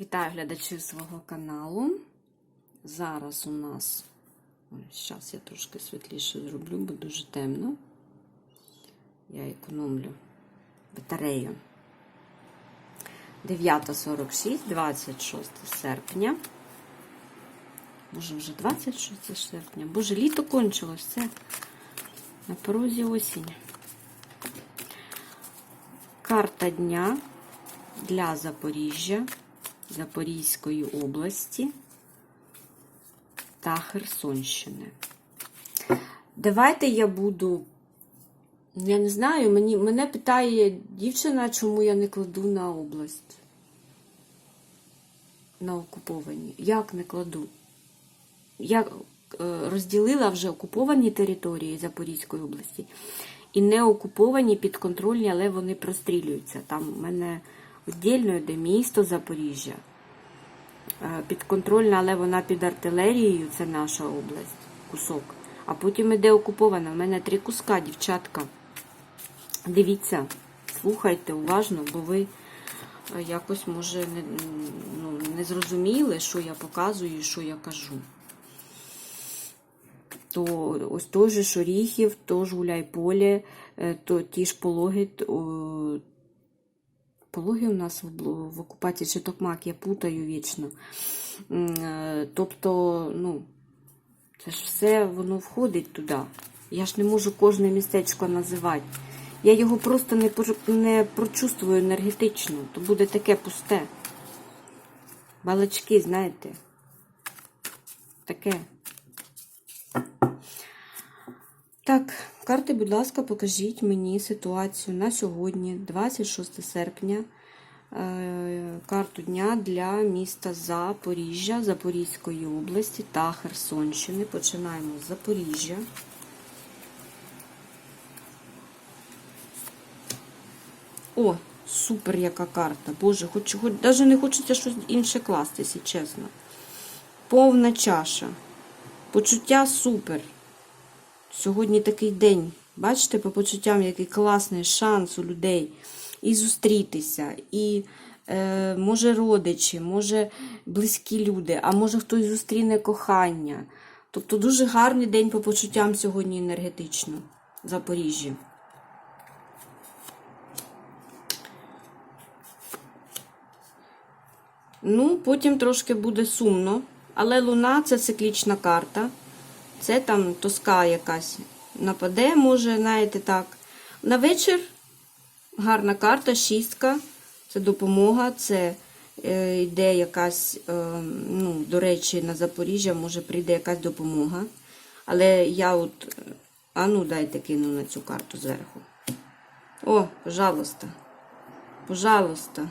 Вітаю глядачів свого каналу. Зараз у нас, зараз я трошки світліше зроблю, бо дуже темно. Я економлю батарею. 9.46, 26 серпня. Може, вже 26 серпня. Боже, літо кончилось. Це на порозі осінь. Карта дня для Запоріжжя, Запорізької області та Херсонщини. Давайте я буду. Я не знаю, мені, мене питає дівчина, чому я не кладу на область. На окуповані. Як не кладу? Я е, розділила вже окуповані території Запорізької області і не окуповані підконтрольні, але вони прострілюються. Там в мене віддільно йде місто Запоріжжя. Е, Підконтрольна, але вона під артилерією, це наша область, кусок. А потім іде окупована. У мене три куска, дівчатка. Дивіться, слухайте уважно, бо ви е, якось, може, не, ну, не зрозуміли, що я показую і що я кажу. То ось той же Шоріхів, то ж Гуляйполе, е, то ті ж пологи. о, Пологи у нас в, окупації чи Токмак, я путаю вічно. Е, Тобто, ну, це ж все воно входить туди. Я ж не можу кожне містечко називати. Я його просто не, не прочувствую енергетично, то буде таке пусте. Балачки, знаєте. Таке. Так, карти, будь ласка, покажіть мені ситуацію на сьогодні, 26 серпня. е, Карту дня для міста Запоріжжя, Запорізької області та Херсонщини. Починаємо з Запоріжжя. О, супер яка карта. Боже, хоч, хоч навіть не хочеться щось інше класти, чесно. Повна чаша. Почуття супер. Сьогодні такий день. Бачите, по почуттям, який класний шанс у людей і зустрітися, і е, може родичі, може близькі люди, а може хтось зустріне кохання. Тобто дуже гарний день по почуттям сьогодні енергетично в Запоріжжі. Ну, потім трошки буде сумно. Але луна це циклічна карта. Це там тоска якась нападе, може, знаєте, так. На вечір гарна карта, шістка. Це допомога, це е, йде якась, е, ну, до речі, на Запоріжжя може прийде якась допомога. Але я от, а ну дайте кину на цю карту зверху. О, пожалуйста. Пожалуйста.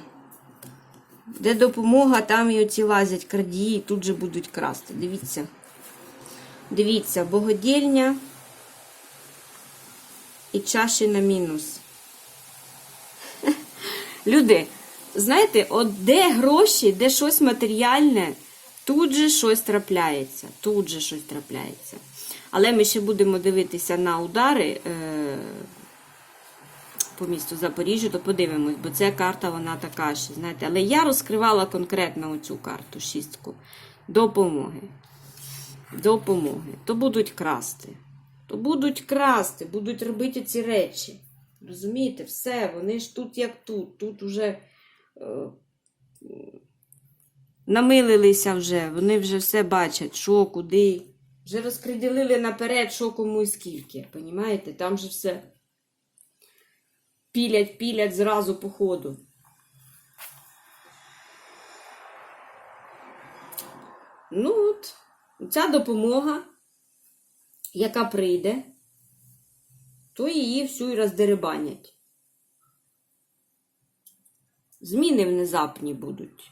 Де допомога, там і оці лазять крадії, тут же будуть красти. Дивіться. Дивіться, богодільня і чаші на мінус. Люди, знаєте, от де гроші, де щось матеріальне, тут же щось трапляється. Тут же щось трапляється. Але ми ще будемо дивитися на удари е, по місту Запоріжжя, то подивимось, бо ця карта вона така ще, знаєте. Але я розкривала конкретно оцю карту, шістку. Допомоги допомоги, то будуть красти. То будуть красти, будуть робити ці речі. Розумієте, все, вони ж тут як тут. Тут вже е, намилилися вже, вони вже все бачать, що, куди. Вже розподілили наперед, що кому і скільки. Понімаєте? Там же все пілять, пілять зразу по ходу. Ну от. Ця допомога, яка прийде, то її всю й роздерибанять. Зміни внезапні будуть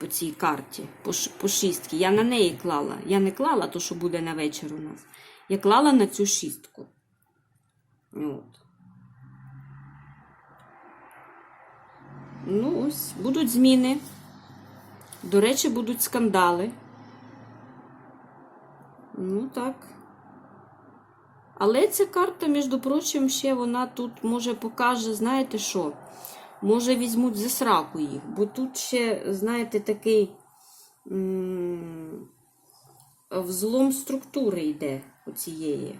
по цій карті, по, ш- по шістки. Я на неї клала. Я не клала то, що буде на вечір у нас. Я клала на цю шістку. От. Ну, ось, будуть зміни. До речі, будуть скандали. Ну так. Але ця карта, між прочим, ще вона тут може покаже, знаєте що? Може, візьмуть за сраку їх, бо тут ще, знаєте, такий взлом структури йде у цієї.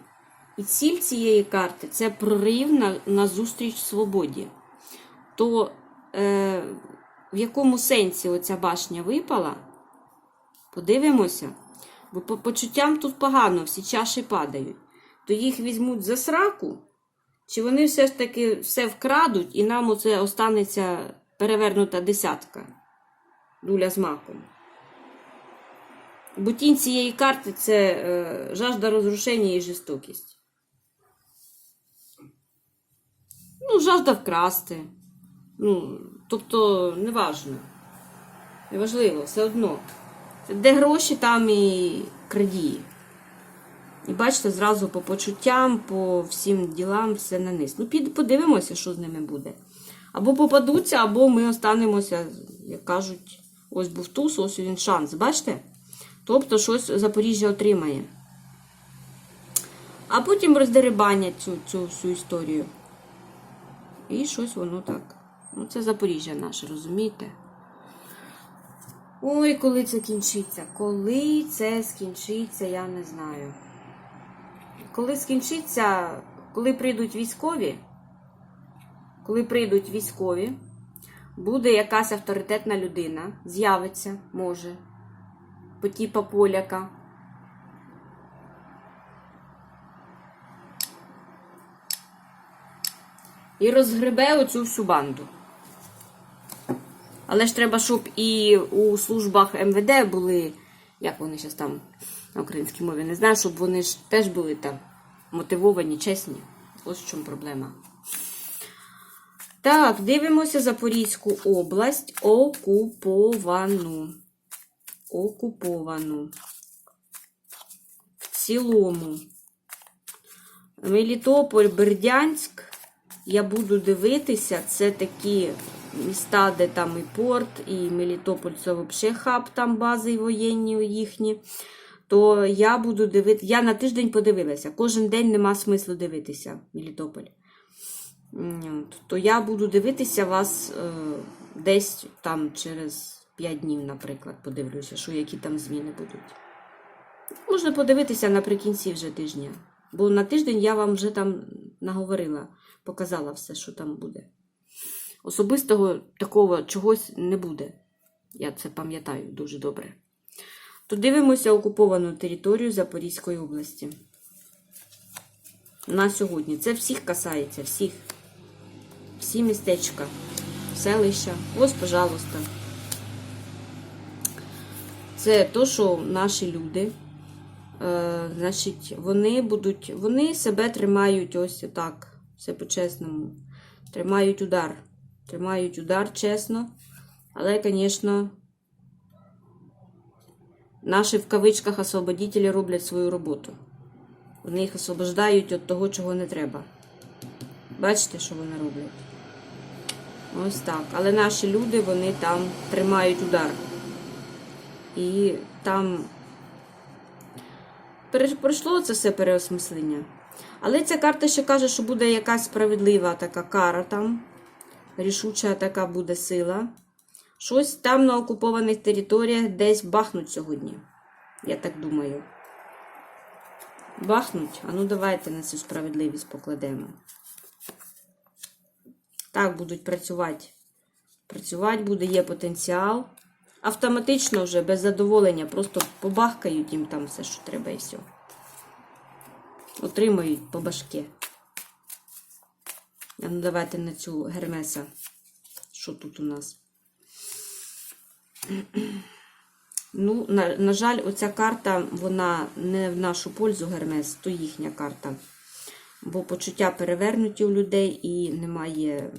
І ціль цієї карти це прорив на, на зустріч свободі. То е, в якому сенсі оця башня випала? Подивимося. Бо по почуттям тут погано, всі чаші падають. То їх візьмуть за сраку, чи вони все ж таки все вкрадуть, і нам оце останеться перевернута десятка. Дуля з маком. Бо тінь цієї карти це е, жажда розрушення і жорстокість. Ну, жажда вкрасти. Ну, тобто, неважно. Неважливо, все одно. Де гроші, там і крадії. І бачите, зразу по почуттям, по всім ділам, все на низ. Ну, під, подивимося, що з ними буде. Або попадуться, або ми останемося, як кажуть, ось був туз, ось він шанс. Бачите? Тобто щось Запоріжжя отримає. А потім роздерибанять цю, цю всю історію. І щось воно так. Ну, це Запоріжжя наше, розумієте? Ой, коли це кінчиться? Коли це скінчиться, я не знаю. Коли скінчиться, коли прийдуть військові, коли прийдуть військові, буде якась авторитетна людина, з'явиться, може, по типа поляка. І розгребе оцю всю банду. Але ж треба, щоб і у службах МВД були, як вони зараз там на українській мові, не знаю, щоб вони ж теж були там мотивовані, чесні. Ось в чому проблема. Так, дивимося Запорізьку область окуповану. Окуповану. В цілому. Мелітополь, Бердянськ. Я буду дивитися, це такі міста, де там і порт, і Мелітополь це взагалі хаб, там бази воєнні їхні. То я буду дивитися. Я на тиждень подивилася. Кожен день нема смислу дивитися Мелітополь. То я буду дивитися вас е, десь там через 5 днів, наприклад, подивлюся, що які там зміни будуть. Можна подивитися наприкінці вже тижня. Бо на тиждень я вам вже там наговорила, показала все, що там буде. Особистого такого чогось не буде. Я це пам'ятаю дуже добре. То дивимося окуповану територію Запорізької області. На сьогодні. Це всіх касається, всіх. Всі містечка, селища. Ось, пожалуйста. Це то, що наші люди. Е, значить, вони будуть, вони себе тримають ось так, все по-чесному. Тримають удар. Тримають удар чесно. Але, звісно, наші в кавичках освободителі роблять свою роботу. Вони їх освобождають від того, чого не треба. Бачите, що вони роблять? Ось так. Але наші люди, вони там тримають удар. І там пройшло це все переосмислення. Але ця карта ще каже, що буде якась справедлива така кара там. Рішуча така буде сила. Щось там на окупованих територіях десь бахнуть сьогодні. Я так думаю. Бахнуть? А ну давайте на цю справедливість покладемо. Так будуть працювати. Працювати буде, є потенціал. Автоматично вже без задоволення просто побахкають їм там все, що треба, і все. Отримають по башки. Ну давайте на цю гермеса. Що тут у нас? Ну, на, на жаль, оця карта, вона не в нашу пользу Гермес, то їхня карта. Бо почуття перевернуті у людей і немає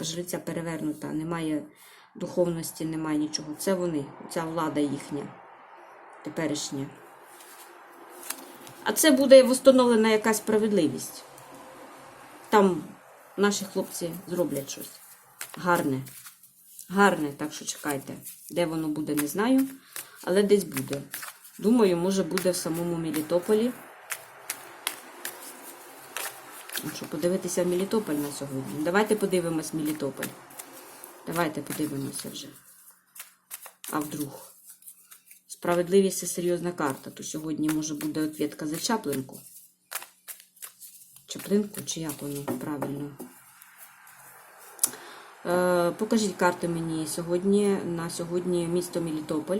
жриця перевернута, немає духовності, немає нічого. Це вони, ця влада їхня, теперішня. А це буде встановлена якась справедливість. Там наші хлопці зроблять щось гарне. Гарне, так що чекайте. Де воно буде, не знаю. Але десь буде. Думаю, може буде в самому Мелітополі. Ну що, подивитися Мелітополь на сьогодні. Давайте подивимось Мелітополь. Давайте подивимося вже. А вдруг. Справедливість це серйозна карта, то сьогодні може буде ответка за чаплинку. Чаплинку, чи як воно правильно? Е, покажіть карти мені сьогодні. На сьогодні місто Мелітополь.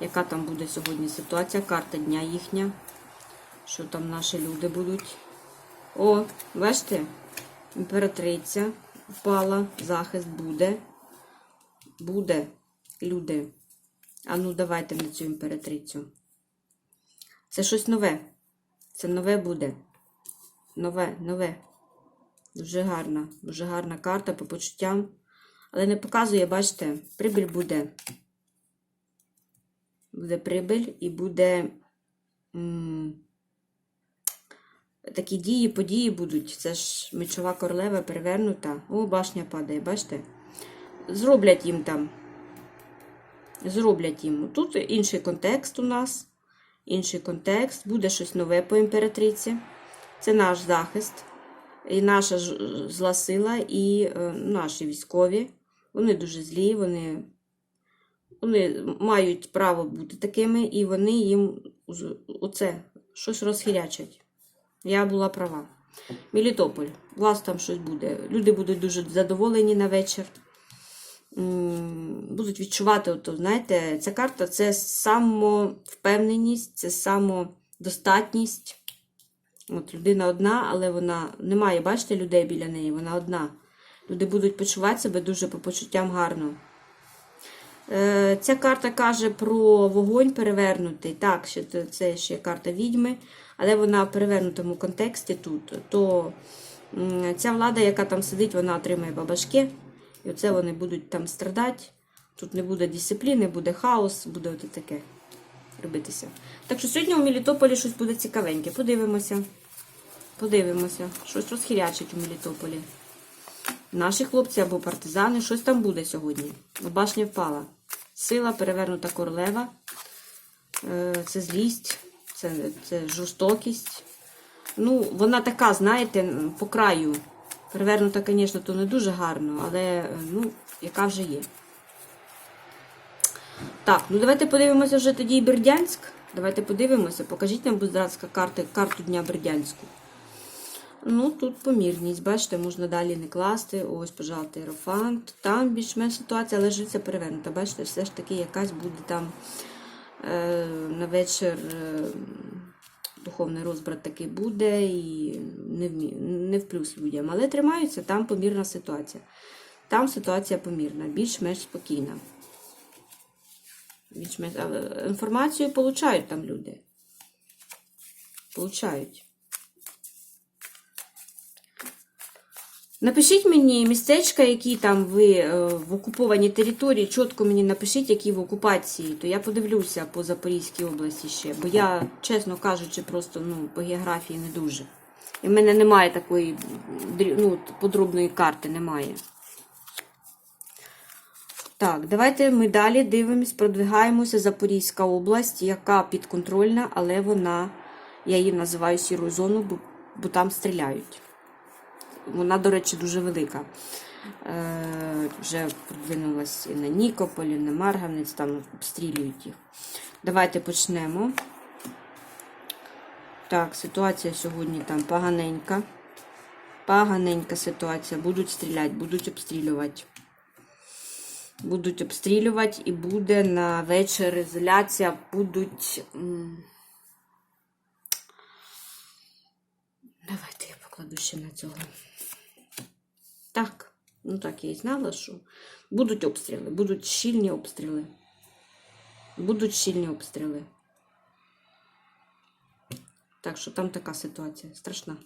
Яка там буде сьогодні ситуація? Карта дня їхня. Що там наші люди будуть? О, бачите? Імператриця впала, захист буде. Буде, люди. А ну, давайте на цю імператрицю. Це щось нове. Це нове буде. Нове, нове. Дуже гарна, дуже гарна карта по почуттям. Але не показує, бачите, прибиль буде. Буде прибиль і буде. м, Такі дії, події будуть. Це ж мечова королева перевернута. О, башня падає, бачите? Зроблять їм там. Зроблять їм. Тут інший контекст у нас. Інший контекст. Буде щось нове по імператриці. Це наш захист. І наша зла сила, і е, наші військові. Вони дуже злі, вони, вони мають право бути такими, і вони їм оце щось розхирячать. Я була права. Мелітополь, у вас там щось буде. Люди будуть дуже задоволені на вечір. Будуть відчувати, ото, знаєте, ця карта це самовпевненість, це самодостатність. От людина одна, але вона не має, бачите, людей біля неї, вона одна. Люди будуть почувати себе дуже по почуттям гарно. Е, Ця карта каже про вогонь перевернутий. Так, що це- ще карта відьми, але вона в перевернутому контексті тут. То ця влада, яка там сидить, вона отримає бабашки. І оце вони будуть там страдати. Тут не буде дисципліни, буде хаос, буде от таке робитися. Так що сьогодні у Мелітополі щось буде цікавеньке. Подивимося. Подивимося. Щось розхирячить у Мелітополі. Наші хлопці або партизани, щось там буде сьогодні. Башня впала. Сила, перевернута королева. Е, Це злість, це, це жорстокість. Ну, вона така, знаєте, по краю. Перевернута, звісно, то не дуже гарно, але е, ну, яка вже є. Так, ну давайте подивимося вже тоді і Бердянськ. Давайте подивимося. Покажіть нам, будь ласка, карти, карту Дня Бердянську. Ну, тут помірність, бачите, можна далі не класти. Ось, пожалуйста, Ерофант. Там більш-менш ситуація, але життя перевернута. Бачите, все ж таки якась буде там е, на вечір е, духовний розбрат такий буде і не в, не в плюс людям. Але тримаються, там помірна ситуація. Там ситуація помірна, більш-менш спокійна. Більш-менш, але інформацію получають там люди. Получають. Напишіть мені містечка, які там ви е, в окупованій території, чітко мені напишіть, які в окупації, то я подивлюся по Запорізькій області ще. Бо я, чесно кажучи, просто ну, по географії не дуже. І в мене немає такої ну, подробної карти, немає. Так, давайте ми далі дивимось, продвигаємося. Запорізька область, яка підконтрольна, але вона, я її називаю сірою зоною, бо, бо там стріляють. Вона, до речі, дуже велика. Е, вже продвинулась і на Нікополь, і на Марганець, там обстрілюють їх. Давайте почнемо. Так, ситуація сьогодні там поганенька. Поганенька ситуація. Будуть стріляти, будуть обстрілювати. Будуть обстрілювати і буде на вечір ізоляція, будуть. Давайте я покладу ще на цього. Так, ну так я і знала, що будуть обстріли, будуть щільні обстріли. Будуть щільні обстріли. Так що там така ситуація страшна.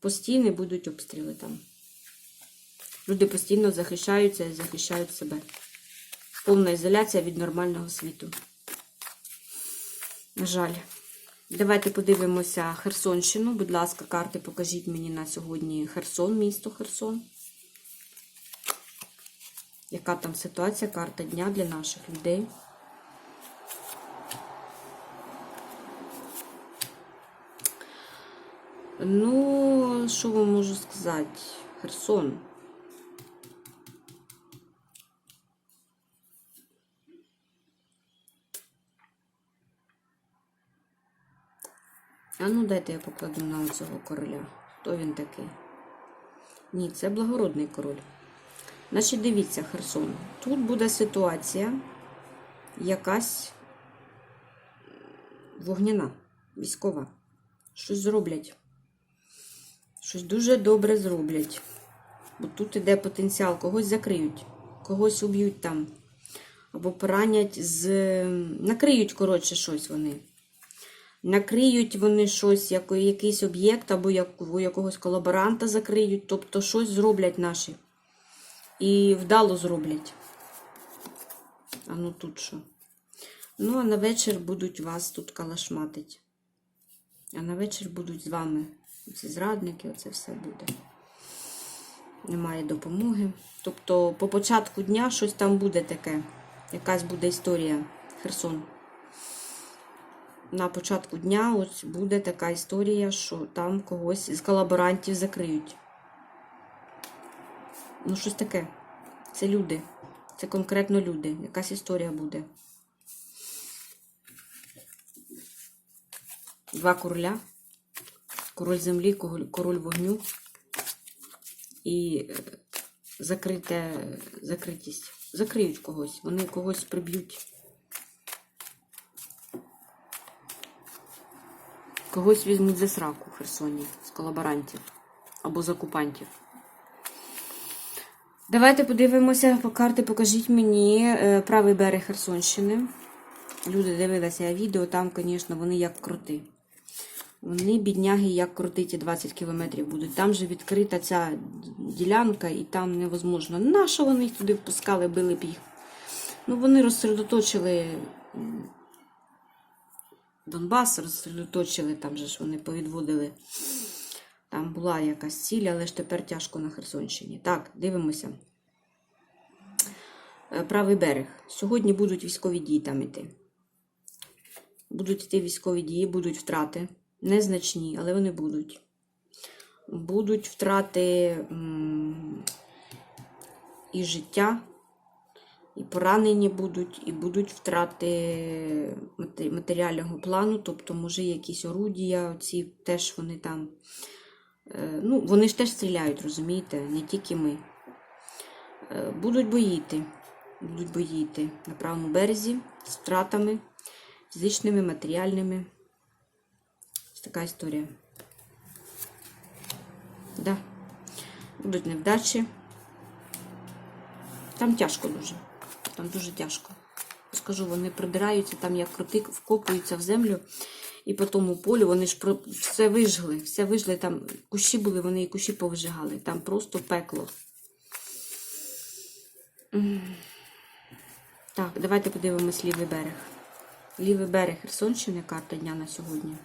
Постійні будуть обстріли там. Люди постійно захищаються і захищають себе. Повна ізоляція від нормального світу. На жаль. Давайте подивимося Херсонщину. Будь ласка, карти покажіть мені на сьогодні Херсон, місто Херсон. Яка там ситуація, карта дня для наших людей? Ну, що вам можу сказати? Херсон. А ну дайте я покладу на цього короля. Хто він такий? Ні, це благородний король. Значить, дивіться, Херсон. Тут буде ситуація якась вогняна, військова. Щось зроблять. Щось дуже добре зроблять. Бо тут іде потенціал, когось закриють, когось уб'ють там. Або поранять з. Накриють, коротше, щось вони. Накриють вони щось, як, якийсь об'єкт, або або якогось колаборанта закриють, тобто щось зроблять наші. І вдало зроблять. А ну тут що? Ну, а на вечір будуть вас тут калашматить. А на вечір будуть з вами. Ці зрадники, оце все буде. Немає допомоги. Тобто, по початку дня щось там буде таке. Якась буде історія. Херсон. На початку дня ось буде така історія, що там когось з колаборантів закриють. Ну, щось таке. Це люди. Це конкретно люди. Якась історія буде. Два короля. Король землі, король- король вогню. І е, закрите, закритість. Закриють когось. Вони когось приб'ють. Когось візьмуть за сраку в Херсоні з колаборантів або з окупантів. Давайте подивимося по карти. Покажіть мені е, правий берег Херсонщини. Люди дивилися відео, там, звісно, вони як крути. Вони, бідняги, як крути ті 20 кілометрів будуть. Там же відкрита ця ділянка, і там невозможно. Нащо вони їх туди впускали, били б їх? Ну, вони розсередоточили Донбас, розсередоточили, там же ж вони повідводили. Там була якась ціль, але ж тепер тяжко на Херсонщині. Так, дивимося. Е, Правий берег. Сьогодні будуть військові дії там іти. Будуть йти військові дії, будуть втрати. Незначні, але вони будуть. Будуть втрати і життя, і поранені будуть, і будуть втрати матеріального плану, тобто, може, якісь орудія, оці теж вони там. Е, Ну, вони ж теж стріляють, розумієте, не тільки ми. Е, Будуть боїти. Будуть боїти на правому березі з втратами фізичними, матеріальними. Ось така історія. Да. Будуть невдачі. Там тяжко дуже. Там дуже тяжко. Скажу, вони придираються, там як крути, вкопуються в землю. І по тому полю вони ж все вижгли, все вижгли. Там кущі були, вони і кущі повижигали. Там просто пекло. Так, давайте подивимось лівий берег. Лівий берег Херсонщини, карта дня на сьогодні.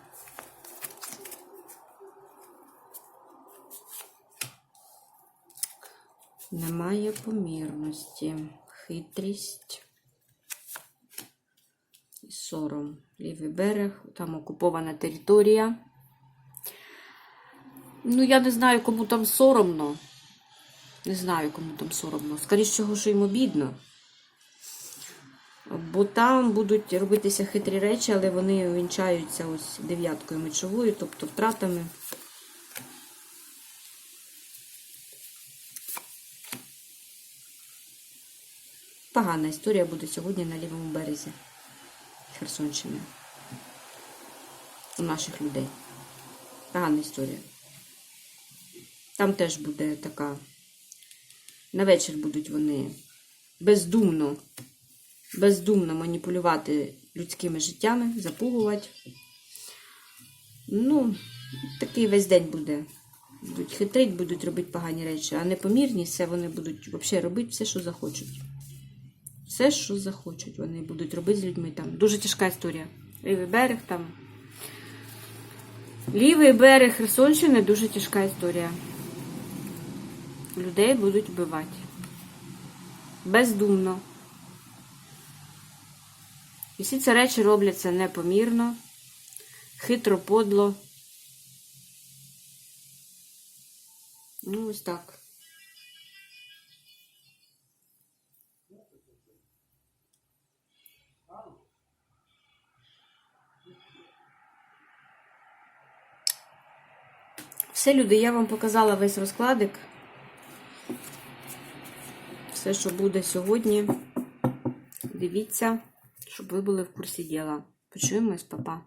Немає помірності, хитрість і сором. Лівий берег, там окупована територія. Ну, я не знаю, кому там соромно. Не знаю, кому там соромно. Скоріше всього, що їм обідно. Бо там будуть робитися хитрі речі, але вони вінчаються ось дев'яткою мечовою, тобто втратами. Погана історія буде сьогодні на лівому березі Херсонщини. У наших людей. Погана історія. Там теж буде така. На вечір будуть вони бездумно, бездумно маніпулювати людськими життями, запугувати. Ну, такий весь день буде. Будуть хитрить, будуть робити погані речі, а непомірні все вони будуть взагалі робити все, що захочуть. Все, що захочуть, вони будуть робити з людьми там. Дуже тяжка історія. Лівий берег там. Лівий берег Херсонщини дуже тяжка історія. Людей будуть вбивати. Бездумно. І всі ці речі робляться непомірно, хитро, подло. Ну, ось так. Все, люди, я вам показала весь розкладик. Все, що буде сьогодні. Дивіться, щоб ви були в курсі діла. Почуємось, папа.